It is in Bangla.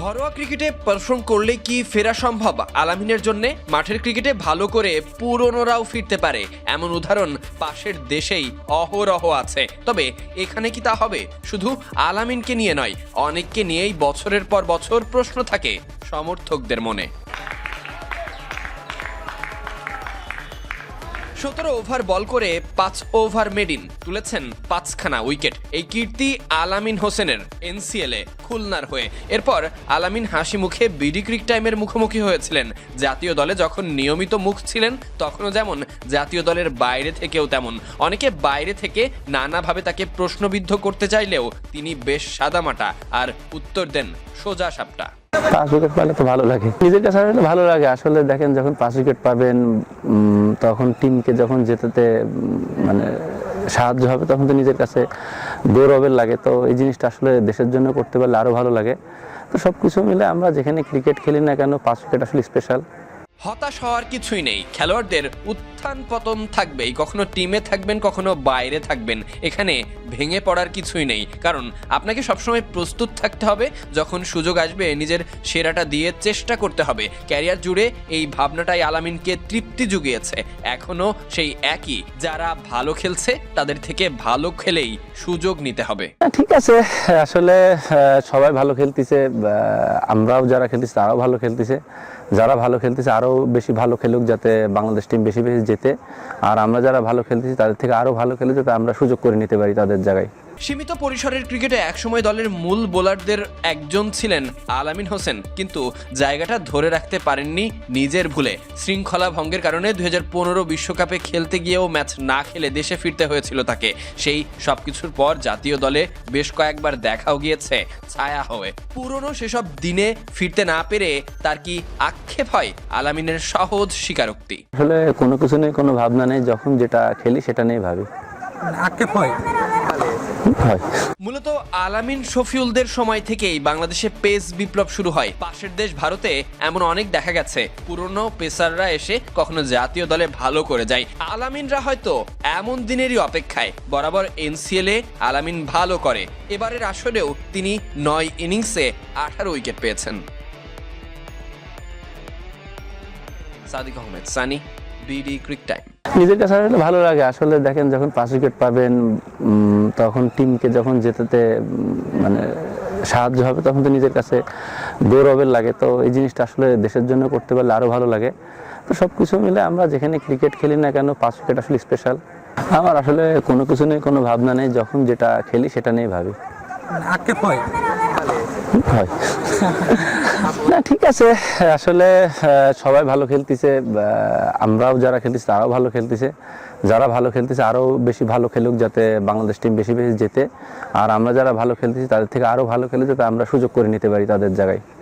ঘরোয়া ক্রিকেটে পারফর্ম করলে কি ফেরা সম্ভব? আলামিনের জন্য মাঠের ক্রিকেটে ভালো করে পুরনোরাও ফিরতে পারে। এমন উদাহরণ পাশের দেশেই অহরহ আছে। তবে এখানে কি তা হবে? শুধু আলামিনকে নিয়ে নয়, অনেককে নিয়েই বছরের পর বছর প্রশ্ন থাকে সমর্থকদের মনে। সতেরো ওভার বল করে পাঁচ ওভার মেডিন তুলেছেন পাঁচখানা উইকেট। এই কীর্তি আলামিন হোসেনের এনসিএলে খুলনার হয়ে। এরপর আলামিন হাসি মুখে বিডি ক্রিক টাইমের মুখোমুখি হয়েছিলেন। জাতীয় দলে যখন নিয়মিত মুখ ছিলেন, তখনও যেমন জাতীয় দলের বাইরে থেকেও তেমন। অনেকে বাইরে থেকে নানাভাবে তাকে প্রশ্নবিদ্ধ করতে চাইলেও তিনি বেশ সাদামাটা আর উত্তর দেন সোজা সাপটা। পাঁচ উইকেট পেলে তো ভালো লাগে। নিজের কাছে ভালো লাগে। আসলে দেখেন, যখন পাঁচ উইকেট পাবেন তখন টিমকে যখন জেতাতে মানে সাহায্য হবে, তখন তো নিজের কাছে গৌরবের লাগে। তো এই জিনিসটা আসলে দেশের জন্য করতে পারলে আরও ভালো লাগে। তো সব কিছু মিলে আমরা যেখানে ক্রিকেট খেলি না কেন, পাঁচ উইকেট আসলে স্পেশাল হতাশ হওয়ার কিছুই নেই। খেলোয়াড়দের উত্থান পতন থাকবেই। কখনো টিমে থাকবেন কখনো বাইরে থাকবেন। এখানে ভেঙে পড়ার কিছুই নেই। কারণ আপনাকে সবসময় প্রস্তুত থাকতে হবে যখন সুযোগ আসবে নিজের সেরাটা দিয়ে চেষ্টা করতে হবে। ক্যারিয়ার জুড়ে এই ভাবনাটাই আলামিনকে তৃপ্তি জুগিয়েছে। এখনও সেই একই। যারা ভালো খেলছে তাদের থেকে ভালো খেলেই সুযোগ নিতে হবে। হ্যাঁ, ঠিক আছে। আসলে সবাই ভালো খেলতেছে আমরাও যারা খেলতেছি তারাও ভালো খেলতেছে। যারা ভালো খেলতেছে আরও বেশি ভালো খেলুক যাতে বাংলাদেশ টিম বেশি বেশি জেতে আর আমরা যারা ভালো খেলতেছি, তাদের থেকে আরও ভালো খেলে যাতে আমরা সুযোগ করে নিতে পারি তাদের জায়গায়। সীমিত পরিসরের ক্রিকেটে একসময় দলের মূল বোলারদের একজন ছিলেন আলামিন হোসেন কিন্তু জায়গাটা ধরে রাখতে পারেননি নিজের ভুলে। শৃঙ্খলা ভঙ্গের কারণে দুই বিশ্বকাপে খেলতে গিয়েও ম্যাচ না খেলে দেশে ফিরতে হয়েছিল তাকে। সেই সবকিছুর পর জাতীয় দলে বেশ কয়েকবার দেখাও গিয়েছে ছায়া হয়ে। পুরনো সেসব দিনে ফিরতে না পেরে তার কি আক্ষেপ হয় আলামিনের সহজ স্বীকারোক্তি? আসলে কোনো কিছু নেই কোনো ভাবনা নেই যখন যেটা খেলি সেটা নিয়ে ভাবি। আক্ষেপ হয়? মূলত আলামিন শফিউলদের সময় থেকেই বাংলাদেশে পেস বিপ্লব শুরু হয়। পাশের দেশ ভারতে এমন অনেক দেখা গেছে। পুরনো পেসাররা এসে কখনো জাতীয় দলে ভালো করে যায়। আলামিনরা হয়তো এমন দিনেরই অপেক্ষায়। বরাবর এনসিএল এ আলামিন ভালো করে। এবারের আসরেও তিনি নয় ইনিংসে আঠারো উইকেট পেয়েছেন। Sadiq Ahmed, Sunny. BD cric time নিজের কাছে আসলে ভালো লাগে। আসলে দেখেন যখন পাঁচ উইকেট পাবেন তখন টিমকে যখন জেতাতে মানে সাহায্য হবে তখন তো নিজের কাছে গৌরবের লাগে। তো এই জিনিসটা আসলে দেশের জন্য করতে পারলে আরও ভালো লাগে। তো সব কিছু মিলে আমরা যেখানে ক্রিকেট খেলি না কেন পাঁচ উইকেট আসলে স্পেশাল আমার আসলে কোনো কিছু নেই কোনো ভাবনা নেই। যখন যেটা খেলি সেটা নিয়ে ভাবি। আক্ষেপ হয় হয়। না, ঠিক আছে। আসলে সবাই ভালো খেলতেছে। আমরাও যারা খেলতেছি, তারাও ভালো খেলতেছে। যারা ভালো খেলতেছে, আরও বেশি ভালো খেলুক যাতে বাংলাদেশ টিম বেশি বেশি জেতে। আর আমরা যারা ভালো খেলতেছি, তাদের থেকে আরও ভালো খেলে যাতে আমরা সুযোগ করে নিতে পারি তাদের জায়গায়।